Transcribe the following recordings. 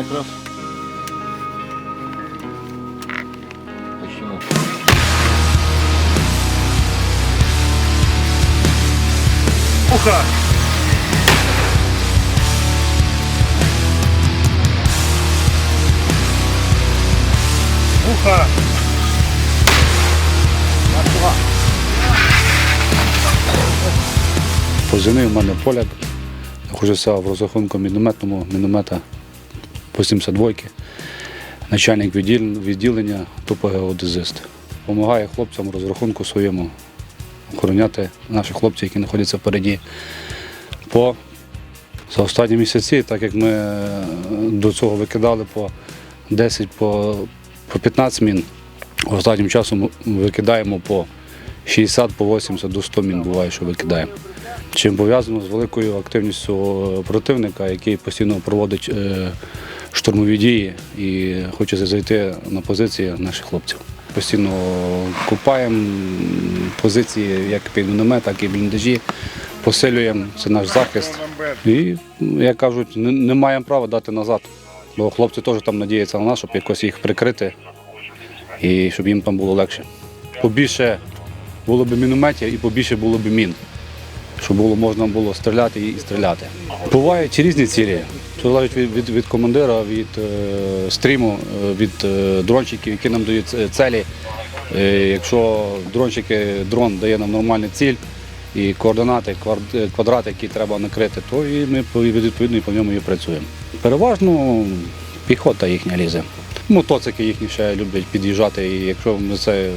Якраз. Почему? Уха! Уха! Позивний у мене поляк. Знаходжуся в розрахунку мінометному міномета 82 начальник відділ- відділення топогеодезист. Помагає хлопцям розрахунку своєму охороняти наших хлопців, які знаходяться впереді. По за останні місяці, так як ми е, до цього викидали по 10, по, по 15 мін, останнім часом викидаємо по 60, по 80 до 100 мін буває, що викидаємо. Чим пов'язано з великою активністю е, противника, який постійно проводить е, штурмові дії і хоче зайти на позиції наших хлопців. Постійно купаємо позиції як під міномет, так і бліндажі, посилюємо, це наш захист. І, як кажуть, не маємо права дати назад. Бо хлопці теж там надіються на нас, щоб якось їх прикрити і щоб їм там було легше. Побільше було б мінометів і побільше було б мін щоб було можна було стріляти і стріляти. Бувають різні цілі. Це залежить від, від, від командира, від е, стріму, е, від е, дрончиків, які нам дають е, целі. Е, якщо дрончики, дрон дає нам нормальну ціль і координати, е, квадрати, які треба накрити, то і ми відповідно і по ньому і працюємо. Переважно піхота їхня лізе. Мотоцики їхні ще люблять під'їжджати, і якщо ми це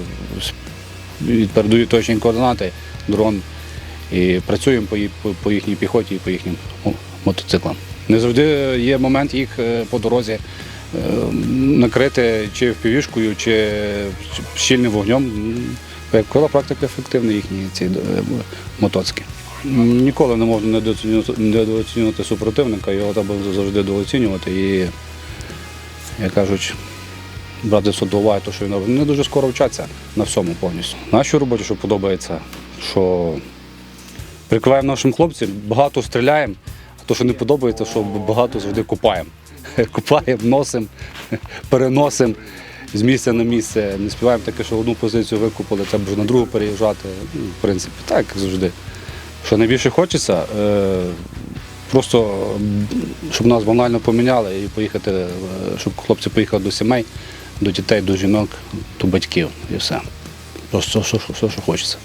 передають точні координати, дрон і працюємо по їхній піхоті і по їхнім мотоциклам. Не завжди є момент їх е, по дорозі е, накрити чи впівішкою, чи щільним вогнем. Як практика ефективна їхні ці е, мотоцики. Ніколи не можна недооцінювати, супротивника, його треба завжди дооцінювати і, як кажуть, брати суд до те, що він робить. Вони дуже скоро вчаться на всьому повністю. Нашій роботі, що подобається, що прикриваємо нашим хлопцям, багато стріляємо, то, що не подобається, що багато завжди купаємо. Купаємо, носимо, переносимо з місця на місце. Не співаємо таке, що одну позицію викупили, треба вже на другу переїжджати. Ну, в принципі, так завжди. Що найбільше хочеться, е, просто щоб нас банально поміняли і поїхати, е, щоб хлопці поїхали до сімей, до дітей, до жінок, до батьків і все. Просто все, що, все, що хочеться.